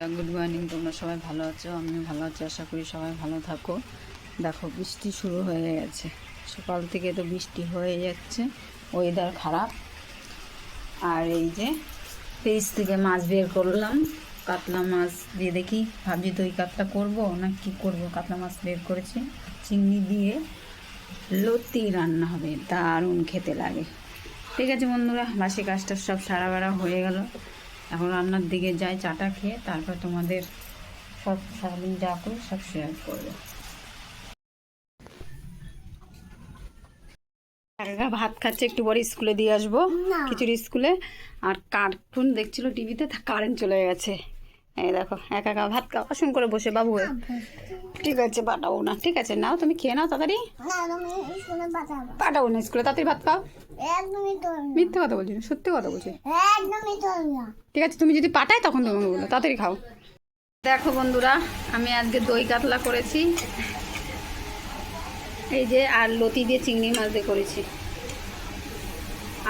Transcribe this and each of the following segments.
Good morning তোমরা সবাই ভালো আছো? আমিও ভালো আছি, আশা করি সবাই ভালো থাকো। দেখো, বৃষ্টি শুরু হয়ে গেছে। সকাল থেকে তো বৃষ্টি হয়ে যাচ্ছে ওয়েদার খারাপ। আর এই যে পেজ থেকে মাছ বের করলাম। কাতলা মাছ দিয়ে দেখি, ভাবছি দই কাতলা করব না কি করব? কাতলা মাছ বের করেছি। চিংড়ি দিয়ে লতি রান্না হবে, দারুণ খেতে লাগে। ঠিক আছে বন্ধুরা, বাসি কাজটা সব সারা বেড়া হয়ে গেল। এখন রান্নার দিকে যাই চাটা খেয়ে তারপর তোমাদের সব সারাদিন যা করি সব শেয়ার করব। ভাত খাচ্ছে একটু পরে স্কুলে দিয়ে আসব খিচুড়ি স্কুলে। আর কার্টুন দেখছিল টিভিতে কারেন্ট চলে গেছে। এই দেখো একা একা ভাত খাওয়া শুন করে বসে বাবু। হয়ে। ঠিক আছে পাঠাবো না ঠিক আছে নাও তুমি খেয়ে নাও তাড়াতাড়ি। পাঠাবো। না স্কুলে তাড়াতাড়ি ভাত খাও। মিথ্যে কথা বলছি না সত্যি কথা বলছি। ঠিক আছে তুমি যদি পাঠাই তখন তোমাকে বলো তাড়াতাড়ি খাও। দেখো বন্ধুরা আমি আজকে দই কাতলা করেছি। এই যে আর লতি দিয়ে চিংড়ি মাছ দিয়ে করেছি।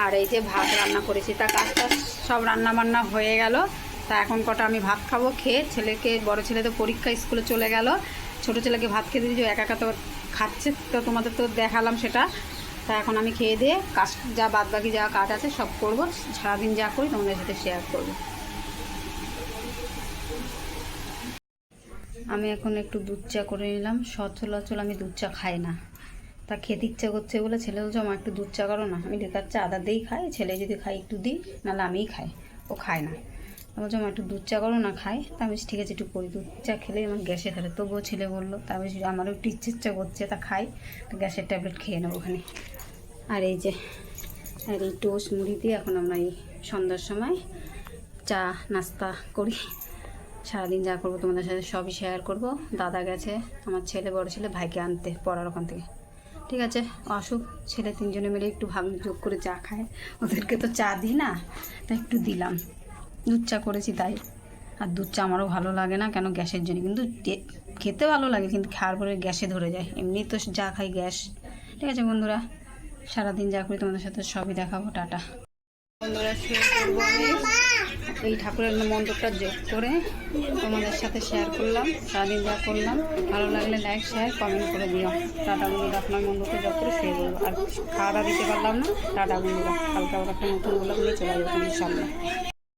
আর এই যে ভাত রান্না করেছি তা কাজটা সব রান্না বান্না হয়ে গেল। তা এখন কটা আমি ভাত খাব, খেয়ে ছেলেকে, বড় ছেলে তো পরীক্ষা, স্কুলে চলে গেল। ছোট ছেলেকে ভাত খেতে দিয়েছি, ও একা একা তো খাচ্ছে, তো তোমাদের তো দেখালাম সেটা। তা এখন আমি খেয়ে দিয়ে কাজ, যা বাদ বাকি যা কাজ আছে সব করব, সারাদিন যা করি তোমাদের সাথে শেয়ার করব। আমি এখন একটু দুধ চা করে নিলাম সচলাচল আমি দুধ চা খাই না। তা খেতে ইচ্ছা করছে বলে ছেলে বলছে আমার একটু দুধ চা করো না। আমি লেখার চা আদা দিয়েই খাই, ছেলে যদি খাই একটু দিই, নাহলে আমিই খাই, ও খায় না। বলছে আমার একটু দুধ চা করো না, খাই। তা আমি ঠিক আছে, একটু করি, দুধ চা খেলে আমার গ্যাসে ধরে তবুও ছেলে বলল, তা আমি আমারও একটু ইচ্ছে ইচ্ছা করছে, তা খাই, তো গ্যাসের ট্যাবলেট খেয়ে নেব ওখানে। আর এই যে, আর এই টোস্ট মুড়ি দিয়ে এখন আমরা এই সন্ধ্যার সময় চা নাস্তা করি। সারাদিন যা করব তোমাদের সাথে সবই শেয়ার করব। দাদা গেছে, আমার ছেলে, বড় ছেলে, ভাইকে আনতে পড়ার ওখান থেকে। ঠিক আছে অসুখ ছেলে তিনজনে মিলে একটু ভাব যোগ করে চা খায়। ওদেরকে তো চা দিই না তাই একটু দিলাম। দুধ চা করেছি তাই। আর দুধ চা আমারও ভালো লাগে না, কেন গ্যাসের জন্য? কিন্তু খেতে ভালো লাগে, কিন্তু খাওয়ার পরে গ্যাসে ধরে যায়। এমনি তো যা খাই গ্যাস। ঠিক আছে বন্ধুরা, সারাদিন যা করি তোমাদের সাথে সবই দেখাবো, টাটা। বন্ধুরা করব এই ঠাকুরের মন্ত্রটা যোগ করে তোমাদের সাথে শেয়ার করলাম, সারাদিন যা করলাম। ভালো লাগলে লাইক শেয়ার কমেন্ট করে দিও। টাটা বন্ধুরা, আপনার মন্ত্রটা যোগ করে শুয়ে বলব। আর খাওয়া দাওয়া দিতে পারলাম না, টাটা বন্ধুরা। হালকা একটা নতুন গোলাপ নিয়ে চলে যাব ইনশাল্লাহ